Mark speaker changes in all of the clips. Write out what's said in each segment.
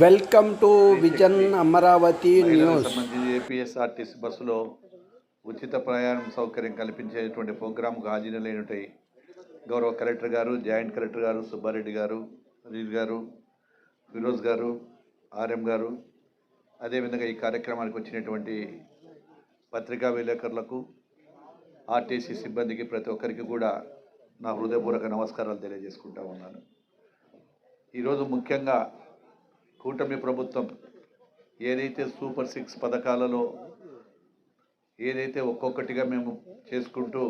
Speaker 1: Welcome to vision Amaravati news
Speaker 2: APSRTC బస్సులో ఉచిత ప్రయాణం సౌకర్యం కల్పించేటువంటి ప్రోగ్రాంకు హాజరులైనటువంటి గౌరవ కలెక్టర్ గారు జాయింట్ కలెక్టర్ గారు సుబ్బారెడ్డి గారు అనిల్ గారు ఫిరోజ్ గారు ఆర్ఎం గారు. అదేవిధంగా ఈ కార్యక్రమానికి వచ్చినటువంటి పత్రికా విలేకరులకు ఆర్టీసీ సిబ్బందికి ప్రతి ఒక్కరికి కూడా నా హృదయపూర్వక నమస్కారాలు తెలియజేసుకుంటా ఉన్నాను. ఈరోజు ముఖ్యంగా కూటమి ప్రభుత్వం ఏదైతే సూపర్ సిక్స్ పథకాలలో ఏదైతే ఒక్కొక్కటిగా మేము చేసుకుంటూ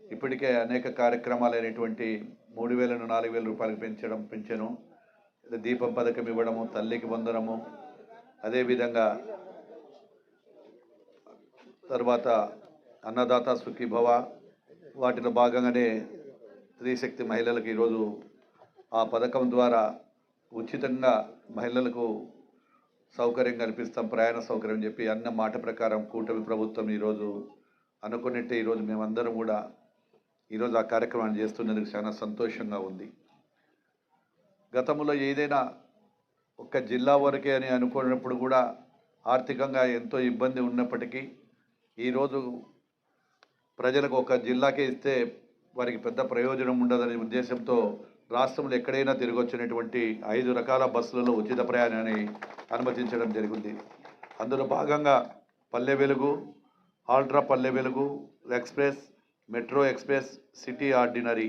Speaker 2: ఇప్పటికే అనేక కార్యక్రమాలు అయినటువంటి మూడు వేలను నాలుగు వేల రూపాయలకు పెంచడం పెంచాను. దీపం పథకం ఇవ్వడము తల్లికి వందనము. అదేవిధంగా తర్వాత అన్నదాత సుఖీభవ వాటిలో భాగంగానే స్త్రీశక్తి మహిళలకు ఈరోజు ఆ పథకం ద్వారా ఉచితంగా మహిళలకు సౌకర్యం కల్పిస్తాం ప్రయాణ సౌకర్యం చెప్పి అన్న మాట ప్రకారం కూటమి ప్రభుత్వం ఈరోజు అనుకున్నట్టే ఈరోజు మేమందరం కూడా ఈరోజు ఆ కార్యక్రమాన్ని చేస్తున్నందుకు చాలా సంతోషంగా ఉంది. గతంలో ఏదైనా ఒక్క జిల్లా వరకే అని అనుకున్నప్పుడు కూడా ఆర్థికంగా ఎంతో ఇబ్బంది ఉన్నప్పటికీ ఈరోజు ప్రజలకు ఒక జిల్లాకే ఇస్తే వారికి పెద్ద ప్రయోజనం ఉండదనే ఉద్దేశంతో రాష్ట్రంలో ఎక్కడైనా తిరగొచ్చినటువంటి ఐదు రకాల బస్సులలో ఉచిత ప్రయాణాన్ని అనుమతించడం జరిగింది. అందులో భాగంగా పల్లె Velugu ultra Palle Velugu express metro express city ordinary.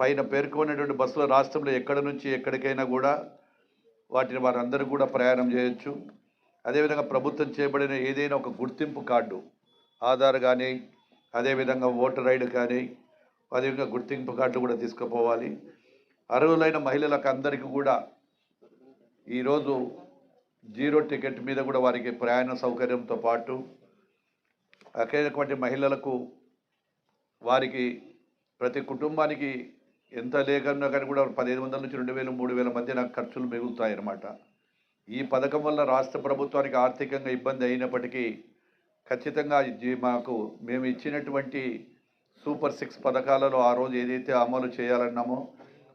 Speaker 2: పైన పేర్కొన్నటువంటి బస్సులు రాష్ట్రంలో ఎక్కడ నుంచి ఎక్కడికైనా కూడా వాటిని వారందరూ కూడా ప్రయాణం చేయొచ్చు. అదేవిధంగా ప్రభుత్వం చేయబడిన ఏదైనా ఒక గుర్తింపు కార్డు ఆధార్ కానీ అదేవిధంగా ఓటర్ ఐడి కానీ అదేవిధంగా గుర్తింపు కార్డు కూడా తీసుకుపోవాలి. అర్హులైన మహిళలకు అందరికీ కూడా ఈరోజు జీరో టికెట్ మీద కూడా వారికి ప్రయాణ సౌకర్యంతో పాటు అక్కడటువంటి మహిళలకు వారికి ప్రతి కుటుంబానికి ఎంత లేకన్నా కానీ కూడా పదిహేను వందల నుంచి రెండు వేలు మూడు వేల మధ్య నాకు ఖర్చులు మిగులుతాయి అన్నమాట ఈ పథకం వల్ల రాష్ట్ర ప్రభుత్వానికి ఆర్థికంగా ఇబ్బంది అయినప్పటికీ ఖచ్చితంగా ఇది మాకు మేము ఇచ్చినటువంటి సూపర్ సిక్స్ పథకాలలో ఆ రోజు ఏదైతే అమలు చేయాలన్నామో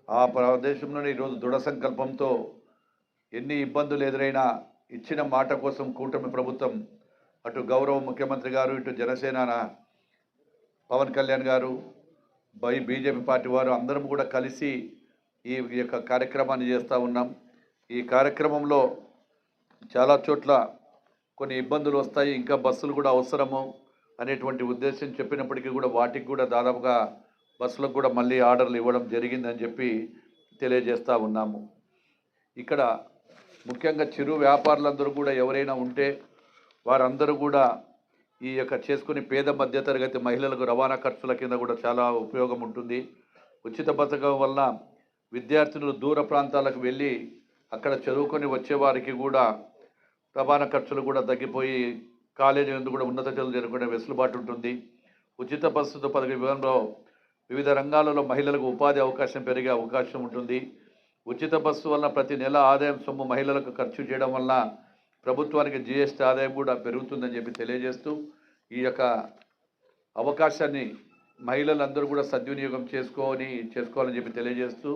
Speaker 2: ఆ ప్రదేశంలోనే ఈరోజు దృఢ సంకల్పంతో ఎన్ని ఇబ్బందులు ఎదురైనా ఇచ్చిన మాట కోసం కూటమి ప్రభుత్వం అటు గౌరవ ముఖ్యమంత్రి గారు ఇటు జనసేన పవన్ కళ్యాణ్ గారు బై బీజేపీ పార్టీ వారు అందరం కూడా కలిసి ఈ యొక్క కార్యక్రమాన్ని చేస్తూ ఉన్నాం. ఈ కార్యక్రమంలో చాలా చోట్ల కొన్ని ఇబ్బందులు వస్తాయి ఇంకా బస్సులు కూడా అవసరము అనేటువంటి ఉద్దేశం చెప్పినప్పటికీ కూడా వాటికి కూడా దాదాపుగా బస్సులకు కూడా మళ్ళీ ఆర్డర్లు ఇవ్వడం జరిగిందని చెప్పి తెలియజేస్తూ ఉన్నాము. ఇక్కడ ముఖ్యంగా చిరు వ్యాపారులందరూ కూడా ఎవరైనా ఉంటే వారందరూ కూడా ఈ యొక్క చేసుకుని పేద మధ్యతరగతి మహిళలకు రవాణా ఖర్చుల కింద కూడా చాలా ఉపయోగం ఉంటుంది. ఉచిత పథకం వల్ల విద్యార్థులు దూర ప్రాంతాలకు వెళ్ళి అక్కడ చదువుకొని వచ్చేవారికి కూడా రవాణా ఖర్చులు కూడా తగ్గిపోయి కాలేజీ నుండి కూడా ఉన్నత చదువులు చేరుకునే వెసులుబాటు ఉంటుంది. ఉచిత బస్సుతో పథకం వివరంలో వివిధ రంగాలలో మహిళలకు ఉపాధి అవకాశం పెరిగే అవకాశం ఉంటుంది. ఉచిత బస్సు వలన ప్రతి నెల ఆదాయం సొమ్ము మహిళలకు ఖర్చు చేయడం వల్ల ప్రభుత్వానికి జిఎస్టీ ఆదాయం కూడా పెరుగుతుందని చెప్పి తెలియజేస్తూ ఈ యొక్క అవకాశాన్ని మహిళలందరూ కూడా సద్వినియోగం చేసుకొని చేసుకోవాలని చెప్పి తెలియజేస్తూ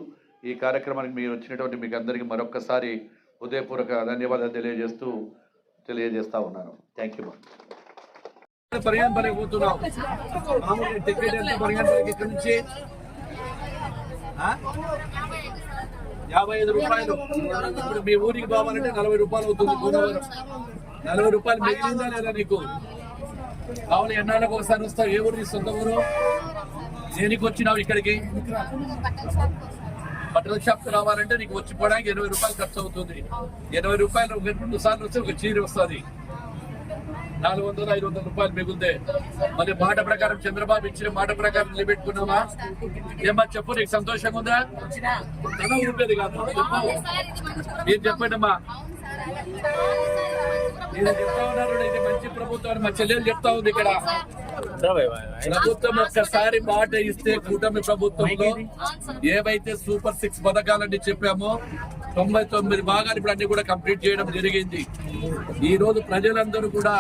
Speaker 2: ఈ కార్యక్రమానికి మీరు వచ్చినటువంటి మీకు అందరికీ మరొక్కసారి హృదయపూర్వక ధన్యవాదాలు తెలియజేస్తూ తెలియజేస్తా ఉన్నాను. Thank you.
Speaker 3: పరిగణ పనికి మామూలు టికెట్ ఎంత పరిగణ ఇక్కడి నుంచి? యాభై ఐదు రూపాయలు. ఇప్పుడు మీ ఊరికి పోవాలంటే నలభై రూపాయలు అవుతుంది గోదావరి. నలభై రూపాయలు మిగిలిందా లేదా నీకు? కావాలి ఎన్నాళ్ళకు ఒకసారి వస్తావు? ఏ ఊరు నీ సొంత ఊరు? దేనికి వచ్చినావు ఇక్కడికి? బట్టల షాప్ రావాలంటే నీకు వచ్చి పోవడానికి ఎనభై రూపాయలు ఖర్చు అవుతుంది. ఎనభై రూపాయలు రెండు సార్లు వస్తే ఒక చీర వస్తుంది. నాలుగు వందలు ఐదు వందల రూపాయలు మిగులుతే మరి మాట ప్రకారం చంద్రబాబు ఇచ్చిన మాట ప్రకారం నిలబెట్టుకున్నావా? ఏమా చెప్పు నీకు సంతోషంగా ఉందా? తన కాదు చెప్పు. మీరు చెప్పండమ్మా నేను చెప్తా ఉన్నారు ఇది మంచి ప్రభుత్వం అని మా చెల్లెలు చెప్తా ఉంది ఇక్కడ. ప్రభుత్వం ఒక్కసారి మాట ఇస్తే కూటమి ప్రభుత్వంలో ఏవైతే సూపర్ సిక్స్ పథకాలని చెప్పామో తొంభై తొమ్మిది భాగాలు ఇప్పుడు అన్ని కూడా కంప్లీట్ చేయడం జరిగింది. ఈ రోజు ప్రజలందరూ కూడా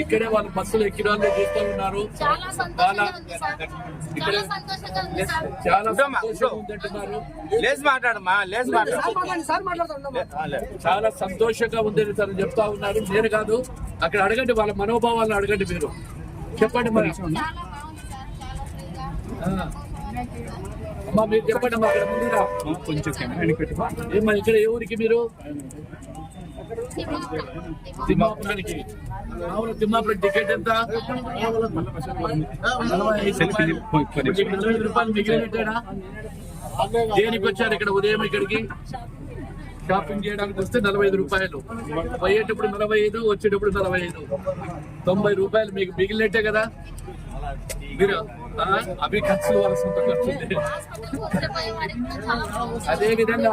Speaker 2: ఇక్కడే వాళ్ళు బస్సులు ఎక్కిన వాళ్ళు చూస్తూ ఉన్నారు.
Speaker 4: చాలా
Speaker 2: చాలా
Speaker 4: సంతోషంగా ఉంది సార్. చాలా సంతోషంగా ఉంది సార్.
Speaker 2: చాలా
Speaker 5: ఇదమ్మా,
Speaker 2: సంతోషంగా ఉందంటున్నారు.
Speaker 5: లేచి మాట్లాడమ్మా లేచి మాట్లాడు.
Speaker 2: చాలా సంతోషంగా ఉందని తను చెప్తా ఉన్నారు. నేను కాదు అక్కడ అడగండి వాళ్ళ మనోభావాలను అడగండి మీరు. చెప్పండి మరి.
Speaker 4: చాలా బాగుంది సార్ చాలా ఫ్రీగా.
Speaker 2: ఆ. అమ్మా మీరు చెప్పండి అమ్మా అక్కడ ఏమ్మా ఇక్కడ ఏ ఊరికి మీరు? తిమ్మాపురానికి. తిమ్మాపురం టికెట్ ఎంత? నలభై రూపాయలు మిగిలినట్టేనా దేనికి వచ్చారు ఇక్కడ ఉదయం ఇక్కడికి? షాపింగ్ చేయడానికి వస్తే నలభై ఐదు రూపాయలు. పోయేటప్పుడు నలభై ఐదు వచ్చేటప్పుడు నలభై ఐదు. తొంభై రూపాయలు మీకు మిగిలినట్టే కదా? మీరు అవి ఖర్చులు ఖర్చు. అదే విధంగా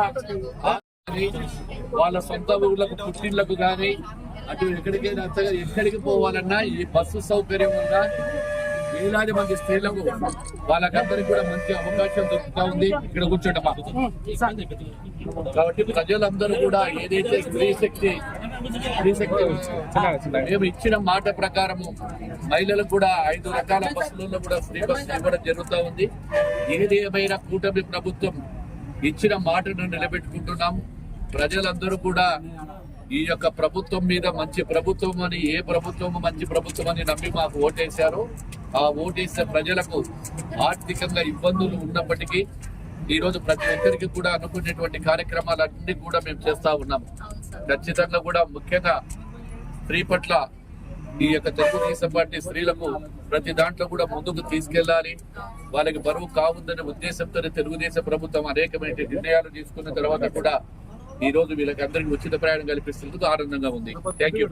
Speaker 2: వాళ్ళ సొంత ఊళ్ళకు పుట్టిళ్ళకు కానీ అటు ఎక్కడికైనా ఎక్కడికి పోవాలన్నా ఈ బస్సు సౌకర్యం ఉందా వేలాది మంది స్త్రీలకు వాళ్ళకందరికి కూడా మంచి అవకాశం దొరుకుతా ఉంది. ఇక్కడ కూర్చోటం కాబట్టి ప్రజలందరూ కూడా ఏదైతే స్త్రీ శక్తి స్త్రీ శక్తి మేము ఇచ్చిన మాట ప్రకారము మహిళలకు కూడా ఐదు రకాల బస్సులలో కూడా ఫ్రీ బస్సు ఇవ్వడం జరుగుతూ ఉంది. ఏది ఏమైనా కూటమి ప్రభుత్వం ఇచ్చిన మాటను నిలబెట్టుకుంటున్నాము. ప్రజలందరూ కూడా ఈ యొక్క ప్రభుత్వం మీద మంచి ప్రభుత్వం అని ఏ ప్రభుత్వం మంచి ప్రభుత్వం అని నమ్మి మాకు ఓటేశారు ఆ ఓటేసే ప్రజలకు ఆర్థికంగా ఇబ్బందులు ఉన్నప్పటికీ ఈరోజు ప్రతి ఒక్కరికి కూడా అనుకునేటువంటి కార్యక్రమాలన్నీ కూడా మేము చేస్తా ఉన్నాం ఖచ్చితంగా కూడా ముఖ్యంగా స్త్రీ పట్ల ఈ యొక్క తెలుగుదేశం పార్టీ స్త్రీలకు ప్రతి దాంట్లో కూడా ముందుకు తీసుకెళ్ళాలి వాళ్ళకి బరువు కావుందనే ఉద్దేశంతో తెలుగుదేశం ప్రభుత్వం అనేకమైన నిర్ణయాలు తీసుకున్న తర్వాత కూడా ఈ రోజు వీళ్ళకి అందరికీ ఉచిత ప్రయాణం కల్పిస్తున్నందుకు ఆనందంగా ఉంది. Thank you